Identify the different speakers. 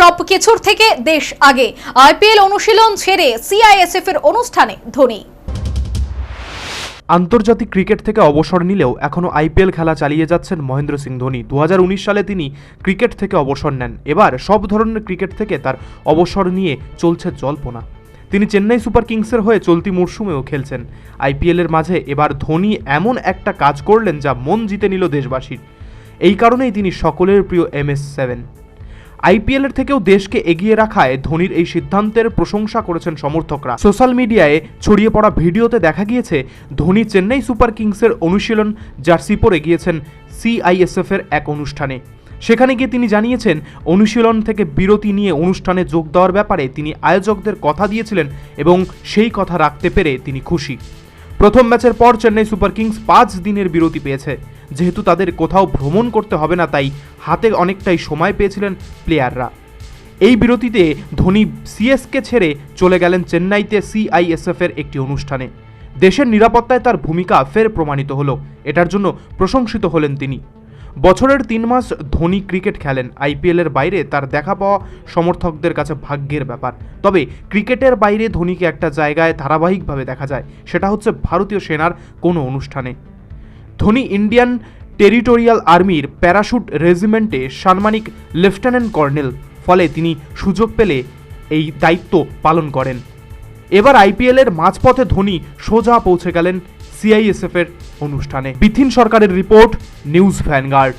Speaker 1: সব কিছুর থেকে দেশ আগে। আইপিএল অনুশীলন ছেড়ে সিআইএসএফ এর অনুষ্ঠানে ধোনি।
Speaker 2: আন্তর্জাতিক ক্রিকেট থেকে অবসর নিলেও এখনও আইপিএল খেলা চালিয়ে যাচ্ছেন মহেন্দ্র সিং ধোনি। দুহাজার উনিশ সালে তিনি ক্রিকেট থেকে অবসর নেন। এবার সব ধরনের ক্রিকেট থেকে তার অবসর নিয়ে চলছে জল্পনা। তিনি চেন্নাই সুপার কিংসের হয়ে চলতি মরশুমেও খেলছেন। আইপিএলের মাঝে এবার ধোনি এমন একটা কাজ করলেন যা মন জিতে নিল দেশবাসীর। এই কারণেই তিনি সকলের প্রিয় এম এস সেভেন। আইপিএলের থেকেও দেশকে এগিয়ে রাখায় ধোনির এই সিদ্ধান্তের প্রশংসা করেছেন সমর্থকরা। সোশ্যাল মিডিয়ায় ছড়িয়ে পড়া ভিডিওতে দেখা গিয়েছে, ধোনি চেন্নাই সুপার কিংসের অনুশীলন জার্সি পরে গিয়েছেন সিআইএসএফ এর এক অনুষ্ঠানে। সেখানে গিয়ে তিনি জানিয়েছেন, অনুশীলন থেকে বিরতি নিয়ে অনুষ্ঠানে যোগ দেওয়ার ব্যাপারে তিনি আয়োজকদের কথা দিয়েছিলেন এবং সেই কথা রাখতে পেরে তিনি খুশি। প্রথম ম্যাচের পর চেন্নাই সুপার কিংস পাঁচ দিনের বিরতি পেয়েছে। যেহেতু তাদের কোথাও ভ্রমণ করতে হবে না, তাই হাতে অনেকটাই সময় পেয়েছিলেন প্লেয়াররা। এই বিরতিতে ধোনি সিএসকে ছেড়ে চলে গেলেন চেন্নাইতে সিআইএসএফের একটি অনুষ্ঠানে। দেশের নিরাপত্তায় তার ভূমিকা ফের প্রমাণিত হলো। এটার জন্য প্রশংসিত হলেন তিনি। বছরের তিন মাস ধোনি ক্রিকেট খেলেন। আইপিএলের বাইরে তার দেখা পাওয়া সমর্থকদের কাছে ভাগ্যের ব্যাপার। তবে ক্রিকেটের বাইরে ধোনিকে একটা জায়গায় ধারাবাহিকভাবে দেখা যায়, সেটা হচ্ছে ভারতীয় সেনার কোনো অনুষ্ঠানে। ধোনি ইন্ডিয়ান টেরিটোরিয়াল আর্মির প্যারাশুট রেজিমেন্টে সাম্মানিক লেফটেন্যান্ট কর্নেল, ফলে তিনি সুযোগ পেলে এই দায়িত্ব পালন করেন। এবার আইপিএলের মাঝপথে ধোনি সোজা পৌঁছে গেলেন সিআইএসএফ এর অনুষ্ঠানে। বিথিন সরকারের রিপোর্ট News Vanguard